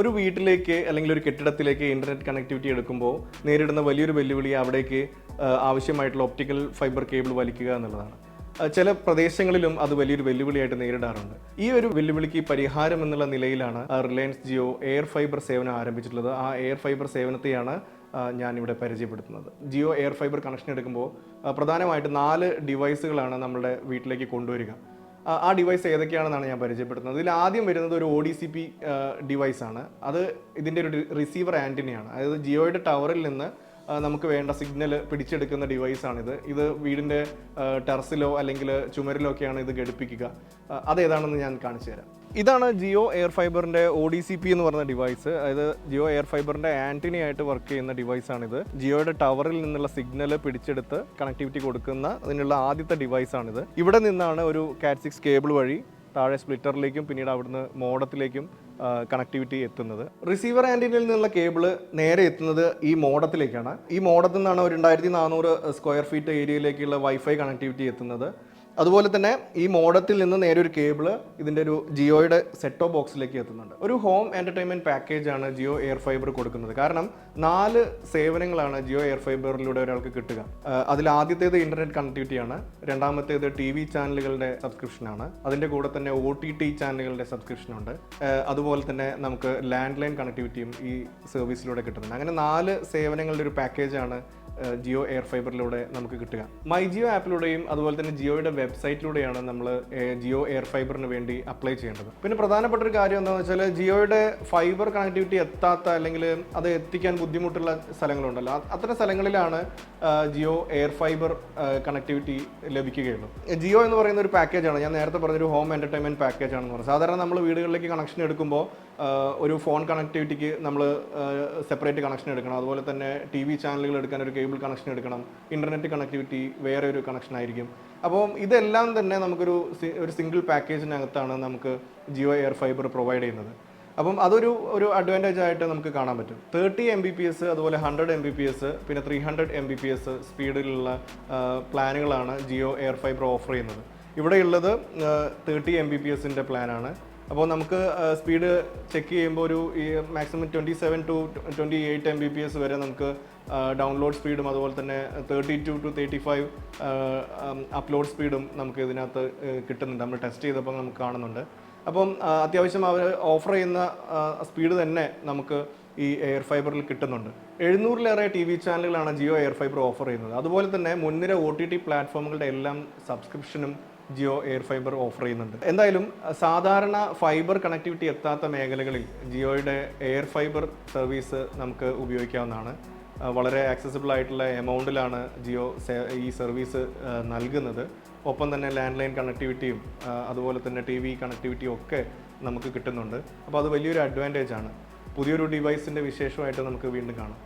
ഒരു വീട്ടിലേക്ക് അല്ലെങ്കിൽ ഒരു കെട്ടിടത്തിലേക്ക് ഇന്റർനെറ്റ് കണക്ടിവിറ്റി എടുക്കുമ്പോൾ നേരിടുന്ന വലിയൊരു വെല്ലുവിളി അവിടേക്ക് ആവശ്യമായിട്ടുള്ള ഒപ്റ്റിക്കൽ ഫൈബർ കേബിൾ വലിക്കുക എന്നുള്ളതാണ്. ചില പ്രദേശങ്ങളിലും അത് വലിയൊരു വെല്ലുവിളിയായിട്ട് നേരിടാറുണ്ട്. ഈ ഒരു വെല്ലുവിളിക്ക് പരിഹാരം എന്നുള്ള നിലയിലാണ് റിലയൻസ് ജിയോ എയർ ഫൈബർ സേവനം ആരംഭിച്ചിട്ടുള്ളത്. ആ എയർ ഫൈബർ സേവനത്തെയാണ് ഞാനിവിടെ പരിചയപ്പെടുത്തുന്നത്. ജിയോ എയർ ഫൈബർ കണക്ഷൻ എടുക്കുമ്പോൾ പ്രധാനമായിട്ട് നാല് ഡിവൈസുകളാണ് നമ്മുടെ വീട്ടിലേക്ക് കൊണ്ടുവരിക. ആ- ഡിവൈസ് ഏതൊക്കെയാണെന്നാണ് ഞാൻ പരിചയപ്പെടുത്തുന്നത്. ഇതിൽ ആദ്യം വരുന്നത് ഒരു O D C P device ആണ്. അത് ഇതിന്റെ ഒരു റിസീവർ ആന്റിനയാണ് അതായത് ജിയോയുടെ ടവറിൽ നിന്ന് നമുക്ക് വേണ്ട സിഗ്നൽ പിടിച്ചെടുക്കുന്ന ഡിവൈസാണിത് ഇത് വീടിന്റെ ടെറസിലോ അല്ലെങ്കിൽ ചുമരിലോ ഒക്കെയാണ് ഇത് ഘടിപ്പിക്കുക. അതേതാണെന്ന് ഞാൻ കാണിച്ചു തരാം. ഇതാണ് ജിയോ എയർ ഫൈബറിന്റെ ഒ ഡി സി പി എന്ന് പറഞ്ഞ ഡിവൈസ് അതായത് ജിയോ എയർ ഫൈബറിന്റെ ആന്റിനി ആയിട്ട് വർക്ക് ചെയ്യുന്ന ഡിവൈസാണിത് ജിയോയുടെ ടവറിൽ നിന്നുള്ള സിഗ്നൽ പിടിച്ചെടുത്ത് കണക്ടിവിറ്റി കൊടുക്കുന്ന അതിനുള്ള ആദ്യത്തെ ഡിവൈസാണിത് ഇവിടെ നിന്നാണ് ഒരു കാറ്റ് സിക്സ് കേബിൾ വഴി താഴെ സ്പ്ലിറ്ററിലേക്കും പിന്നീട് അവിടുന്ന് മോഡത്തിലേക്കും കണക്ടിവിറ്റി എത്തുന്നത്. റിസീവർ ആന്റിനിൽ നിന്നുള്ള കേബിൾ നേരെ എത്തുന്നത് ഈ മോഡത്തിലേക്കാണ് ഈ മോഡത്തിൽ നിന്നാണ് ഒരു രണ്ടായിരത്തി നാനൂറ് സ്ക്വയർ ഫീറ്റ് ഏരിയയിലേക്കുള്ള വൈഫൈ കണക്ടിവിറ്റി എത്തുന്നത്. അതുപോലെ തന്നെ ഈ മോഡത്തിൽ നിന്ന് നേരെ ഒരു കേബിൾ ഇതിന്റെ ഒരു ജിയോയുടെ സെറ്റോ ബോക്സിലേക്ക് എത്തുന്നുണ്ട്. ഒരു ഹോം എന്റർടൈൻമെന്റ് പാക്കേജ് ആണ് ജിയോ എയർ ഫൈബർ കൊടുക്കുന്നത്. കാരണം നാല് സേവനങ്ങളാണ് ജിയോ എയർ ഫൈബറിലൂടെ ഒരാൾക്ക് കിട്ടുക. അതിൽ ആദ്യത്തേത് ഇന്റർനെറ്റ് കണക്ടിവിറ്റിയാണ് രണ്ടാമത്തേത് ടി വി ചാനലുകളുടെ സബ്സ്ക്രിപ്ഷനാണ് അതിന്റെ കൂടെ തന്നെ ഒ ടി ടി ചാനലുകളുടെ സബ്സ്ക്രിപ്ഷനുണ്ട് അതുപോലെ തന്നെ നമുക്ക് ലാൻഡ് ലൈൻ കണക്ടിവിറ്റിയും ഈ സർവീസിലൂടെ കിട്ടുന്നുണ്ട്. അങ്ങനെ നാല് സേവനങ്ങളുടെ ഒരു പാക്കേജാണ് ജിയോ എയർ ഫൈബറിലൂടെ നമുക്ക് കിട്ടുക. മൈ ജിയോ ആപ്പിലൂടെയും അതുപോലെ തന്നെ ജിയോയുടെ വെബ്സൈറ്റിലൂടെയാണ് നമ്മൾ ജിയോ എയർ ഫൈബറിന് വേണ്ടി അപ്ലൈ ചെയ്യേണ്ടത്. പിന്നെ പ്രധാനപ്പെട്ട ഒരു കാര്യം എന്താണെന്ന് വെച്ചാൽ ജിയോയുടെ ഫൈബർ കണക്ടിവിറ്റി എത്താത്ത അല്ലെങ്കിൽ അത് എത്തിക്കാൻ ബുദ്ധിമുട്ടുള്ള സ്ഥലങ്ങളുണ്ടല്ലോ. അത് അത്തരം സ്ഥലങ്ങളിലാണ് ജിയോ എയർ ഫൈബർ കണക്ടിവിറ്റി ലഭിക്കുകയുള്ളൂ. ജിയോ എന്ന് പറയുന്ന ഒരു പാക്കേജാണ് ഞാൻ നേരത്തെ പറഞ്ഞൊരു ഹോം എന്റർടൈൻമെന്റ് പാക്കേജ് ആണെന്ന് പറഞ്ഞു. സാധാരണ നമ്മൾ വീടുകളിലേക്ക് കണക്ഷൻ എടുക്കുമ്പോൾ ഒരു ഫോൺ കണക്ടിവിറ്റിക്ക് നമ്മൾ സെപ്പറേറ്റ് കണക്ഷൻ എടുക്കണം. അതുപോലെ തന്നെ ടി വി ചാനലുകൾ എടുക്കാൻ ഒരു കേബിൾ കണക്ഷൻ എടുക്കണം ഇന്റർനെറ്റ് കണക്ടിവിറ്റി വേറെ ഒരു കണക്ഷൻ ആയിരിക്കും. അപ്പോൾ ഇതെല്ലാം തന്നെ നമുക്കൊരു ഒരു സിംഗിൾ പാക്കേജിനകത്താണ് നമുക്ക് ജിയോ എയർ ഫൈബർ പ്രൊവൈഡ് ചെയ്യുന്നത്. അപ്പം അതൊരു ഒരു അഡ്വാന്റേജ് ആയിട്ട് നമുക്ക് കാണാൻ പറ്റും. Thirty M B P S അതുപോലെ hundred M B P S പിന്നെ three hundred M B P S സ്പീഡിലുള്ള പ്ലാനുകളാണ് ജിയോ എയർ ഫൈബർ ഓഫർ ചെയ്യുന്നത്. ഇവിടെയുള്ളത് തേർട്ടി എം ബി പി എസിന്റെ പ്ലാനാണ് അപ്പോൾ നമുക്ക് സ്പീഡ് ചെക്ക് ചെയ്യുമ്പോൾ ഒരു maximum twenty seven to twenty eight M B P S വരെ നമുക്ക് ഡൗൺലോഡ് സ്പീഡും അതുപോലെ തന്നെ thirty two to thirty five upload സ്പീഡും നമുക്ക് ഇതിനകത്ത് കിട്ടുന്നുണ്ട്. നമ്മൾ ടെസ്റ്റ് ചെയ്തപ്പോൾ നമുക്ക് കാണുന്നുണ്ട്. അപ്പം അത്യാവശ്യം അവർ ഓഫർ ചെയ്യുന്ന സ്പീഡ് തന്നെ നമുക്ക് ഈ എയർ ഫൈബറിൽ കിട്ടുന്നുണ്ട്. എഴുന്നൂറിലേറെ ടി വി ചാനലുകളാണ് ജിയോ എയർ ഫൈബർ ഓഫർ ചെയ്യുന്നത്. അതുപോലെ തന്നെ മുൻനിര ഒ ടി ടി പ്ലാറ്റ്ഫോമുകളുടെ എല്ലാം സബ്സ്ക്രിപ്ഷനും ജിയോ എയർ ഫൈബർ ഓഫർ ചെയ്യുന്നുണ്ട്. എന്തായാലും സാധാരണ ഫൈബർ കണക്ടിവിറ്റി എത്താത്ത മേഖലകളിൽ ജിയോയുടെ എയർ ഫൈബർ സർവീസ് നമുക്ക് ഉപയോഗിക്കാവുന്നതാണ്. വളരെ ആക്സസിബിൾ ആയിട്ടുള്ള എമൗണ്ടിലാണ് ജിയോ ഈ സർവീസ് നൽകുന്നത്. ഒപ്പം തന്നെ ലാൻഡ് ലൈൻ കണക്ടിവിറ്റിയും അതുപോലെ തന്നെ ടി വി കണക്ടിവിറ്റിയും ഒക്കെ നമുക്ക് കിട്ടുന്നുണ്ട്. അപ്പോൾ അത് വലിയൊരു അഡ്വാന്റേജ് ആണ്. പുതിയൊരു ഡിവൈസിന്റെ വിശേഷമായിട്ട് നമുക്ക് വീണ്ടും കാണാം.